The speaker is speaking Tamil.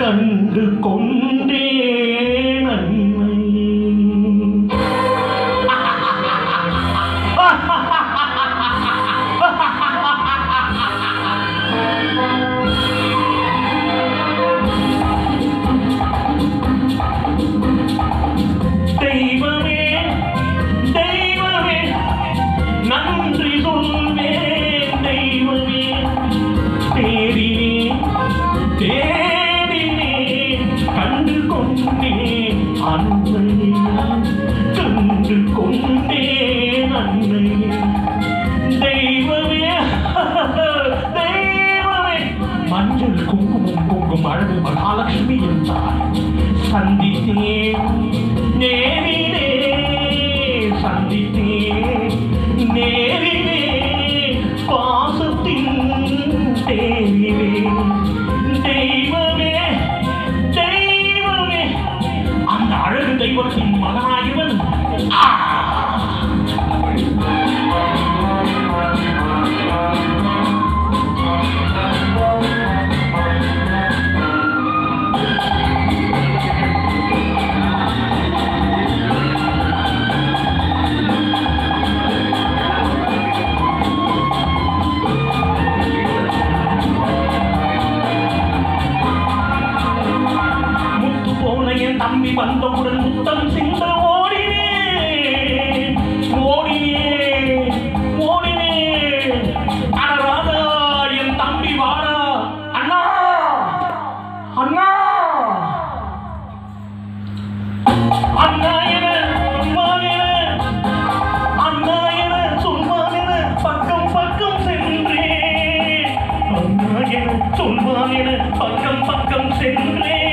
കണ്ടുകൊണ്ട് 爱情传递 திரும்பி வந்தவுடன் முத்தம் சிந்த ஓடினே ஓடினே ஓடினே அடராதா என் தம்பி வாடா. அண்ணா. அண்ணா. அண்ணா என சொல்வான் என பக்கம் பக்கம் சென்றே